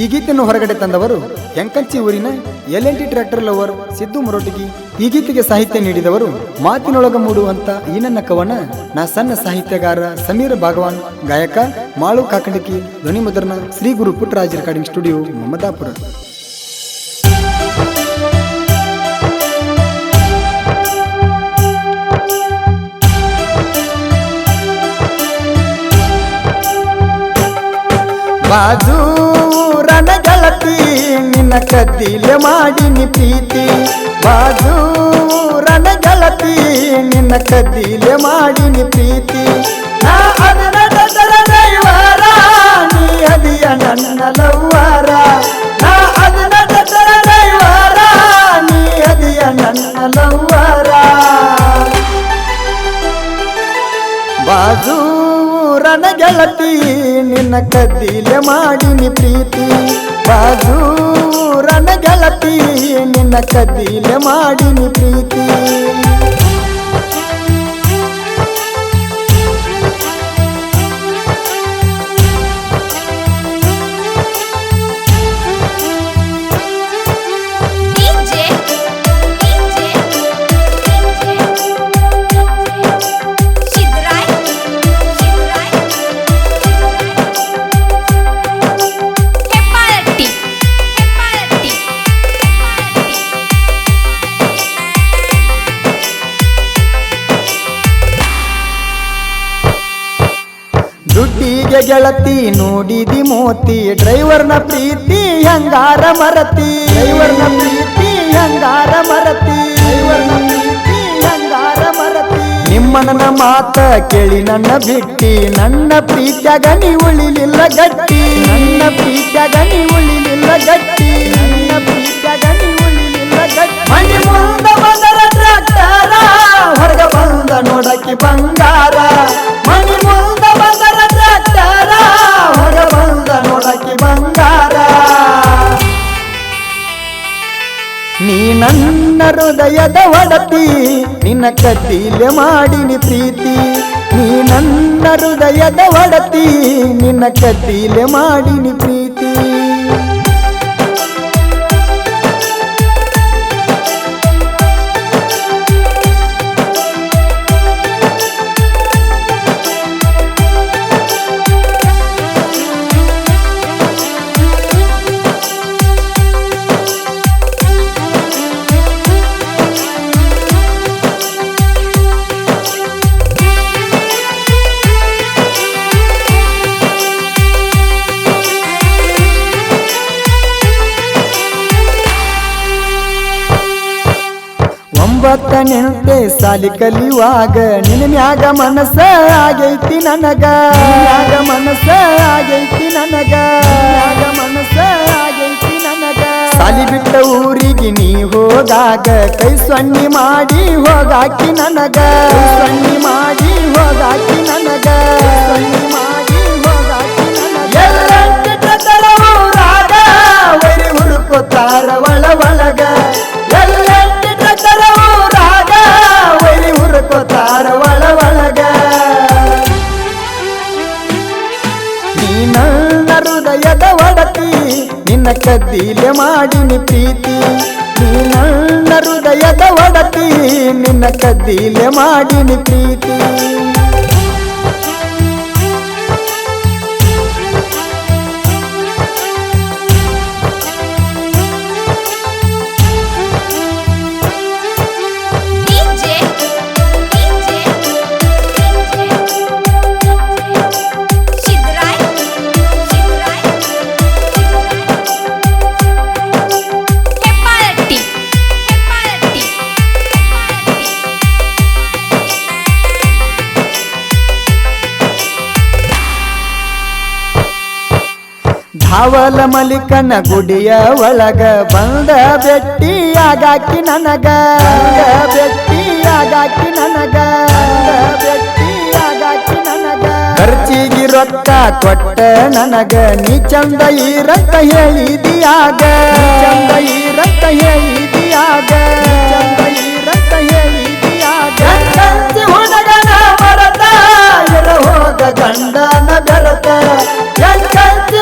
ಈ ಗೀತೆಯನ್ನು ಹೊರಗಡೆ ತಂದವರು ಯಂಕಂಚಿ ಊರಿನ L N T tractor lover Siddu Moratagi ಈ ಗೀತೆಗೆ ಸಾಹಿತ್ಯ ನೀಡಿದವರು ಮಾತಿನೊಳಗ ಮೂಡುವಂತ ಈ ನನ್ನ ಕವನ ನಾ ಸಣ್ಣ ಸಾಹಿತ್ಯಗಾರ ಸಮೀರ ಭಾಗವಾನ್, ಗಾಯಕ ಮಾಳು ಕಾಕಂಡಿಕಿ, ಧ್ವನಿ ಮುದ್ರನ ಶ್ರೀ ಗುರು ಪುಟ್ಟರಾಜ್ ರೆಕಾರ್ಡಿಂಗ್ ಸ್ಟುಡಿಯೋ ಮಮದಾಪುರ. ಗೆಳತಿ ನಿನ್ನ ಕದ್ದಿಲೆ ಮಾಡಿನಿ ಪ್ರೀತಿ. ಬಾಜು ರನ ನಿನ್ನ ಕದ್ದಿಲೆ ಮಾಡಿನಿ ಪ್ರೀತಿ. ನಾ ಅದರ ದೈವಾರ, ನೀ ಅದಿಯ ನನ್ನ ನಾ ಅದಿಯ ನನ್ನ ಬಾಜೂರನ ಗೆಳತಿ, ನಿನ್ನ ಕದ್ದಿಲೆ ಮಾಡಿನಿ ಪ್ರೀತಿ. ಬಾಜೂರನ ಗೆಳತಿ ನಿನ್ನ ಕದೀಲೆ ಮಾಡಿನಿ ಪ್ರೀತಿ. ದುಡ್ಡಿಗೆ ಗೆಳತಿ ನೋಡಿದಿ ಮೋತಿ ಡ್ರೈವರ್ನ ಪ್ರೀತಿ ಹಂಗಾರ ಮರತಿ. ಡ್ರೈವರ್ನ ಪ್ರೀತಿ ಹಂಗಾರ ಮರತಿ. ಡ್ರೈವರ್ನ ಪ್ರೀತಿ ಹಂಗಾರ ಮರತಿ. ನಿಮ್ಮನ ಮಾತ ಕೇಳಿ ನನ್ನ ಬಿಟ್ಟಿ ನನ್ನ ಪ್ರೀತ್ಯಾಗ ನೀ ಉಳಿಲಿಲ್ಲ ಗಟ್ಟಿ. ನನ್ನ ಪ್ರೀತ್ಯಾಗ ನೀ ಉಳಿಲಿಲ್ಲ ಗಟ್ಟಿ. ನನ್ನ ಪ್ರೀತ್ಯಾಗ ನೀ ಉಳಿಲಿಲ್ಲ ಗಟ್ಟಿ. ಮನೆ ಮುಂದ ಬಂದರ ಟ್ರ್ಯಾಕ್ಟರ ಹೊರಗ ಬಂದ ನೋಡಕ್ಕೆ ಬಂಗಾರ. ಮನೆ ಹೃದಯದ ಒಡತಿ ನಿನ್ನ ಕಟೀಲೆ ಮಾಡಿನಿ ಪ್ರೀತಿ. ನೀ ನನ್ನ ಹೃದಯದ ಒಡತಿ ನಿನ್ನ ಕಟೀಲೆ ಮಾಡಿನಿ ಪ್ರೀತಿ. ಒಂಬತ್ತನೆಂತೆ ಸಾಲಿ ಕಲಿಯುವಾಗ ನಿನ್ನ ಮ್ಯಾಗ ಮನಸ್ಸ ಆಗೈತಿ ನನಗ. ಮ್ಯಾಗ ಮನಸ್ಸ ಆಗೈತಿ ನನಗ. ಆಗ ಮನಸ್ಸ ಆಗೈತಿ ನನಗ. ಸಾಲಿ ಬಿಟ್ಟ ಊರಿಗೆ ನೀ ಹೋದಾಗ ಕೈ ಸೊನ್ನಿ ಮಾಡಿ ಹೋಗಾಕಿ ನನಗ. ಸೊನ್ನಿ ಮಾಡಿ ಹೋಗಾಕಿ ನನಗ. ಸೊನ್ನಿ ಮಾಡಿ ಮಾಡಿ ಮಾಡಿನಿ ಪ್ರೀತಿ. ನೀ ನನ್ನ ಹೃದಯದ ಒಡತಿ ನಿನ್ನ ಕದ್ದಿಲೆ ಮಾಡಿನಿ ಪ್ರೀತಿ. ಧಾವಲ ಮಲಿಕನ ಗುಡಿಯ ಒಳಗ ಬಂದ ಬೆಟ್ಟಿಯಾಗಾಕಿ ನನಗ. ಬೆಟ್ಟಿಯಾಗಾಕಿ ನನಗ. ಬೆಟ್ಟಿಯಾಗಾಕಿ ರೊಕ್ಕ ಕೊಟ್ಟ ನನಗ. ನೀ ಚಂದ ಇರಂತ ಹೇಳಿದಿಯಾಗ. ನೀ ಚಂದ ಈ ಹೇಳಿದಿಯಾಗ. ನೀ ಚಂದ ಇರಂತ ಹೇಳಿದಿಯಾಗ. ಎಂಕಂಚಿ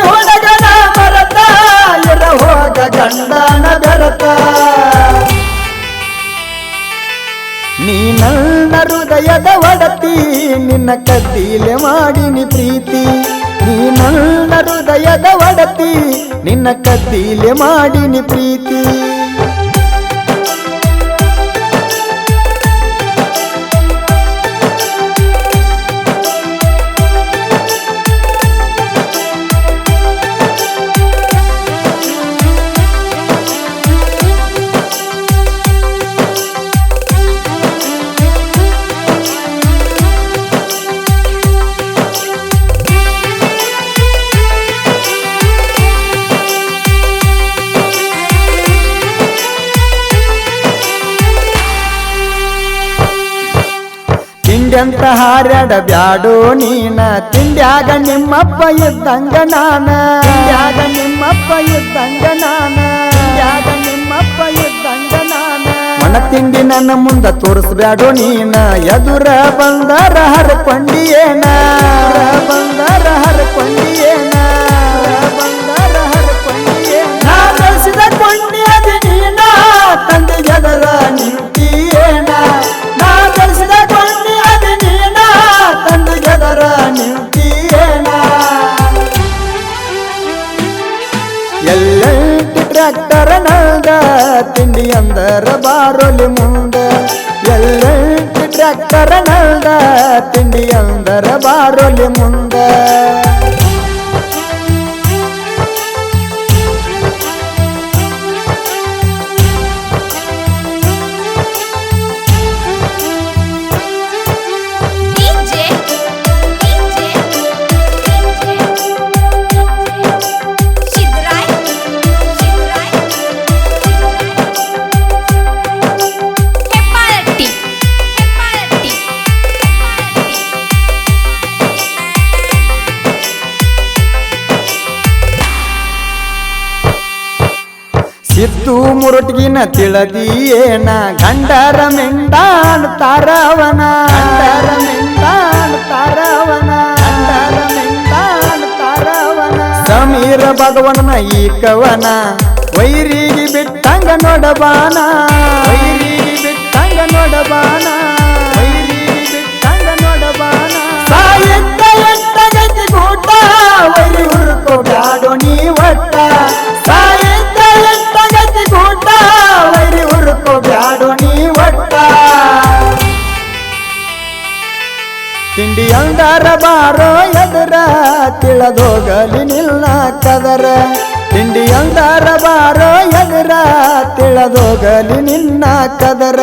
ನೀ ನನ್ನ ಹೃದಯದ ಒಡತಿ, ನಿನ್ನ ಕದ್ದೀಲೆ ಮಾಡಿನಿ ಪ್ರೀತಿ. ನೀ ನನ್ನ ಹೃದಯದ ಒಡತಿ, ನಿನ್ನ ಕದ್ದೀಲೆ ಮಾಡಿನಿ ಪ್ರೀತಿ. ತಿಂಡ್ಯಂತ ಹಾರ್ಯಾಡ ಬ್ಯಾಡೋ ನೀನ. ತಿಂಡ್ಯಾಗ ನಿಮ್ಮಪ್ಪ ಇದ್ದಂಗ ನಾನ. ಯಾಗ ನಿಮ್ಮಪ್ಪ ಇದ್ದಂಗ ನಾನ. ಯಾಗ ನಿಮ್ಮಪ್ಪ ಇದ್ದಂಗ ನಾನ. ಮನ ತಿಂಡಿ ನನ್ನ ಮುಂದ ತೋರಿಸ್ಬ್ಯಾಡೋ ನೀನ. ಎದುರ ಬಂದರ ಹರಕೊಂಡಿಯೇನ. ಬಂದರ ಹರಕೊಂಡಿಯೇನ. ಬಂದರ ಹರಕೊಂಡಿಯೇನ. ಬೆಳೆಸಿದ ನೀನ. ತಂದೆ ಎದರ ಅಂದರ ಬಾರೊಲಿ ತಿಳದಿ ತಿಳದಿಯೇನ ಗಂಡರ ಮೆಂಡಾನ್ ತಾರವನ ಗಂಡರ ಮೆಂಡಾನ್ ತಾರವನ ಗಂಡರ ಮೆಂಡಾನ್ ತಾರವನ ಸಮೀರ ಭಗವನ ಈ ಕವನ. ವೈರಿಗೆ ಬಿಟ್ಟಂಗ ನೋಡಬಾನ. ವೈರಿಗೆ ಬಿಟ್ಟಂಗ ನೋಡಬಾನ. ಅಂದಾರ ಬಾರೋ ಎದರ ತಿಳದೋಗಲಿ ನಿಲ್ಲ ಕದರ ತಿಂಡಿ ಅಂದಾರ ಬಾರೋ ಎದರ ತಿಳದೋಗಲಿ ನಿನ್ನ ಕದರ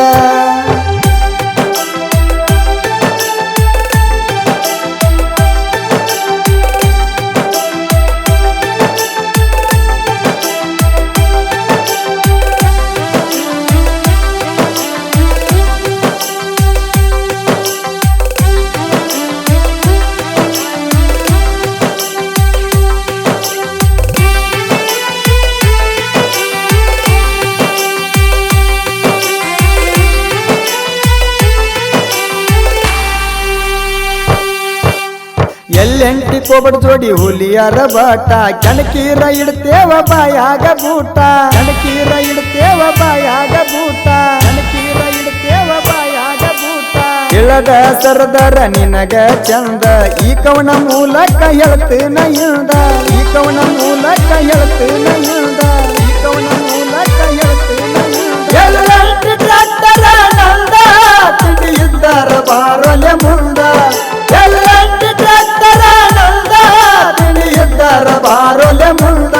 ಎಲ್ಲೆಂಟಿ ಕೋಬಡ್ ಜೋಡಿ ಹುಲಿಯರ ಬಾಟ? ಕಣಕೀರ ಇಡ್ತೇವ ಬಾಯಾಗ ಬೂಟ. ಕಣಕೀರ ಇಡ್ತೇವ ಬಾಯಾಗ ಬೂಟ. ಕಣಕೀರ ಇಡ್ತೇವ ಬಾಯಾಗ ಬೂಟ. ಇಳದ ಸರದರ ನಿನಗ ಚಂದ. ಈ ಕವನ ಮೂಲಕ ಹೇಳ್ತೇನ ಇಳ್ದ. ಈ ಕವನ ಮೂಲಕ ಹೇಳ್ತೇನ ಇಳ್ದ. ಈ ಕವನ ಮೂಲಕ ಹೇಳ್ತೇನ ನಂದ. ಇದ್ದಾರ ಬಾರೊಲೆ ಮುಂದ. ಬಾರೊಲೆ ಮುಂದ.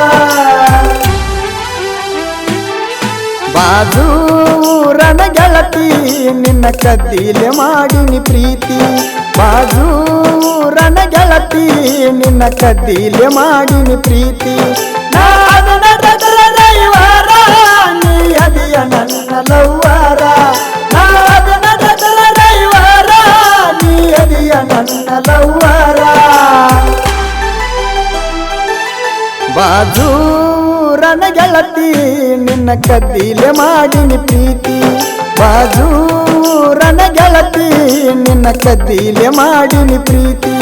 ರಣ ಗೆಳತಿ ನಿನ್ನ ಕದ್ದಿಲೆ ಮಾಡಿನಿ ಪ್ರೀತಿ. ಬಾಜೂರನ ಗೆಳತಿ ನಿನ್ನ ಕದ್ದಿಲೆ ಮಾಡಿನಿ ಪ್ರೀತಿ. ಕದ್ದಿಲೆ ಮಾಡಿನಿ ಪ್ರೀತಿ. ಬಾಜೂರನ ಗೆಳತಿ ನಿನ್ನ ಕದ್ದಿಲೆ ಮಾಡಿನಿ ಪ್ರೀತಿ.